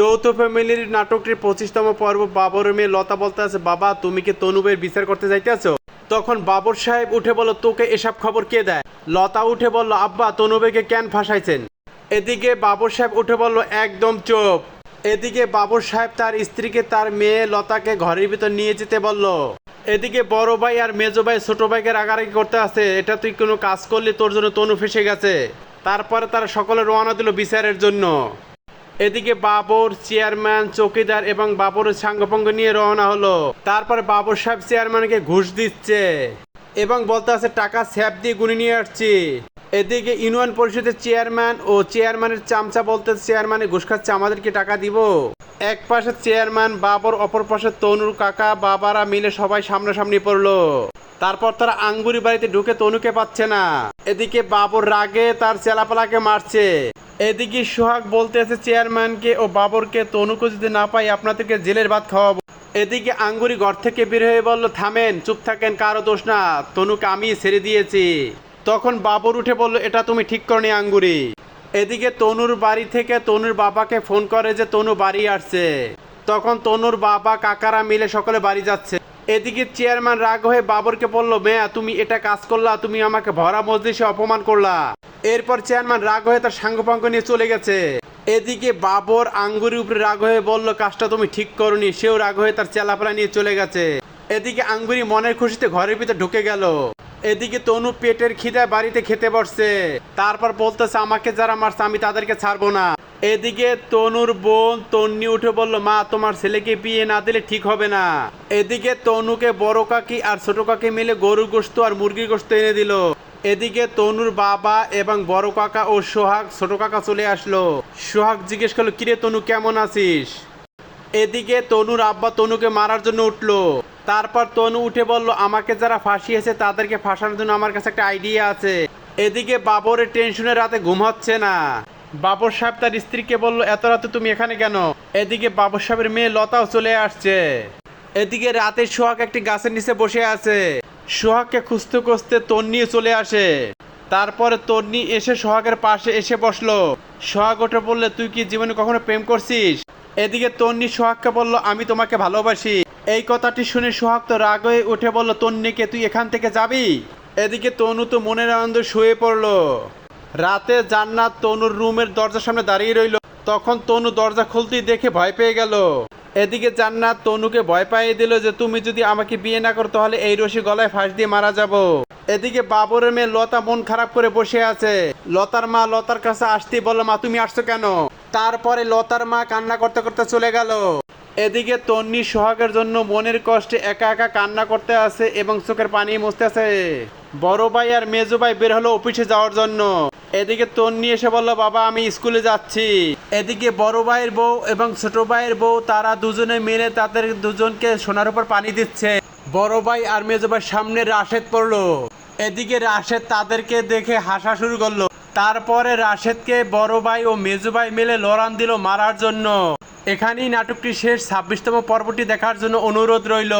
যৌথ ফ্যামিলির নাটকটির পঁচিশতম পর্ব বাবর মেয়ে লতা বলতে আছে, বাবা, তুমি কি তনুবের বিচার করতে যাইতে আছো তখন বাবর সাহেব উঠে বলল, তোকে এসব খবর কে দেয়? লতা উঠে বলল, আব্বা তনুবেকে কেন ফাঁসাইছেন? এদিকে বাবর সাহেব উঠে বলল, একদম চুপ। এদিকে বাবর সাহেব তার স্ত্রীকে, তার মেয়ে লতাকে ঘরের ভিতর নিয়ে যেতে বলল। এদিকে বড় ভাই আর মেজো ভাই ছোট ভাইকে রাগারাগি করতে আছে, এটা তুই কোনো কাজ করলি, তোর জন্য তনু ফেসে গেছে। তারপরে তারা সকলে রওনা দিল বিচারের জন্য। এদিকে বাবর চেয়ারম্যান, চৌকিদার এবং বাবরের সাঙ্গপঙ্গ নিয়ে রওনা হলো। তারপরে বাবর সাহেব চেয়ারম্যানকে ঘুষ দিচ্ছে এবং বলতে আছে, টাকা স্যাপ দিয়ে গুনে নিয়ে আসছি। এদিকে ইউনিয়ন পরিষদের চেয়ারম্যান ও চেয়ারম্যানের চামচা বলতে চেয়ারম্যানে, ঘুষ খাচ্ছে, আমাদেরকে টাকা দিব। এক পাশে চেয়ারম্যান, বাবর, অপর পাশে তনুর কাকা, বাবারা মিলে সবাই সামনাসামনি পড়ল। তারপর তারা আঙ্গুরি বাড়িতে ঢুকে তনুকে পাচ্ছে না। এদিকে বাবর রাগে তার চেলাপালাকে মারছে। এদিকে সোহাগ বলতে বলতেছে চেয়ারম্যানকে ও বাবরকে তনুকে যদি না পাই, আপনাদেরকে জেলের ভাত খাওয়াবো। এদিকে আঙ্গুরি ঘর থেকে বের হয়ে বলল, থামেন, চুপ থাকেন, কারও দোষ না, তনুকে আমি ছেড়ে দিয়েছি। তখন বাবর উঠে বলল, এটা তুমি ঠিক করনি আঙ্গুরি। এদিকে তনুর বাড়ি থেকে তনুর বাবাকে ফোন করে যে তনু বাড়ি আসছে। তখন তনুর বাবা, কাকারা মিলে সকলে বাড়ি যাচ্ছে। এদিকে চেয়ারম্যান রাগ হয়ে বাবরকে বলল, মেয়া, তুমি এটা কাজ করলা, তুমি আমাকে ভরা মজলিসে অপমান করলা। এরপর চেয়ারম্যান রাগ হয়ে তার সাঙ্গপাঙ্গ নিয়ে চলে গেছে। এদিকে বাবর আঙ্গুরির উপরে রাগ হয়ে বলল, কাজটা তুমি ঠিক করনি। সেও রাগ হয়ে তার চেলাপালা নিয়ে চলে গেছে। এদিকে আঙ্গুরি মনের খুশিতে ঘরের ভিতরে ঢুকে গেল। এদিকে তনু পেটের খিদায় বাড়িতে খেতে বসছে। তারপর বলতেছে, আমাকে যারা মারছে, আমি তাদেরকে ছাড়বো না। এদিকে তনুর বোন তন্নি উঠে বলল, মা, তোমার ছেলেকে বিয়ে না দিলে ঠিক হবে না। এদিকে তনুকে বড় কাকি আর ছোট কাকি মিলে গরুর গোস্ত আর মুরগির গোস্ত এনে দিল। এদিকে তনুর বাবা এবং বড় কাকা ও সোহাগ, ছোট কাকা চলে আসলো। সোহাগ জিজ্ঞেস করল, কিরে তনু, কেমন আছিস? এদিকে তনুর আব্বা তনুকে মারার জন্য উঠল। তারপর তনু উঠে বলল, আমাকে যারা ফাঁসিয়েছে তাদেরকে ফাঁসানোর জন্য আমার কাছে একটা আইডিয়া আছে। এদিকে বাবরের টেনশনে রাতে ঘুম হচ্ছে না। বাবর সাহেব তার স্ত্রীকে বলল, এত রাতে তুমি এখানে কেন? এদিকে বাবর সাহেবের মেয়ে লতাও চলে আসছে। এদিকে রাতে সোহাগ একটি গাছের নিচে বসে আছে। সোহাগকে খুঁজতে খুঁজতে তন্নি চলে আসে। তারপরে তন্নি এসে সোহাগের পাশে এসে বসল। সোহাগ ওঠে বললে, তুই কি জীবনে কখনো প্রেম করছিস? এদিকে তন্নি সোহাগকে বলল, আমি তোমাকে ভালোবাসি। এই কথাটি শুনে সোহাগ তো রাগ হয়ে উঠে বলল তন্নিকে তুই এখান থেকে যাবি? এদিকে তনু তো মনের আনন্দ শুয়ে পড়ল। রাতে জান্নাত তনুর রুমের দরজার সামনে দাঁড়িয়ে রইল। তখন তনু দরজা খুলতেই দেখে ভয় পেয়ে গেল। এদিকে জান্নাত তনুকে ভয় পাইয়ে দিল যে, তুমি যদি আমাকে বিয়ে না করো, তাহলে এই রশি গলায় ফাঁস দিয়ে মারা যাব। এদিকে বাবরের মেয়ে লতা মন খারাপ করে বসে আছে। লতার মা লতার কাছে আসতে বলল, মা, তুমি আসছো কেন? তারপরে লতার মা কান্না করতে করতে চলে গেল। এদিকে তন্নি সোহাগের জন্য মনের কষ্টে একা একা কান্না করতে আছে এবং চোখের পানি মুছতে আছে বড় ভাই আর মেজো ভাই বের হলো অফিসে যাওয়ার জন্য। এদিকে তন্নি এসে বলল, বাবা, আমি স্কুলে যাচ্ছি। এদিকে বড় ভাইয়ের বউ এবং ছোট ভাইয়ের বউ, তারা দুজনে মিলে তাদের দুজনকে সোনার উপর পানি দিচ্ছে। বড় ভাই আর মেজো ভাই সামনে রাশেদ পড়ল। এদিকে রাশেদ তাদেরকে দেখে হাসা শুরু করল। তারপরে রাশেদকে বড় ভাই ও মেজো ভাই মিলে লড়ান দিল মারার জন্য। এখানেই নাটকটি শেষ। ছাব্বিশতম পর্বটি দেখার জন্য অনুরোধ রইল।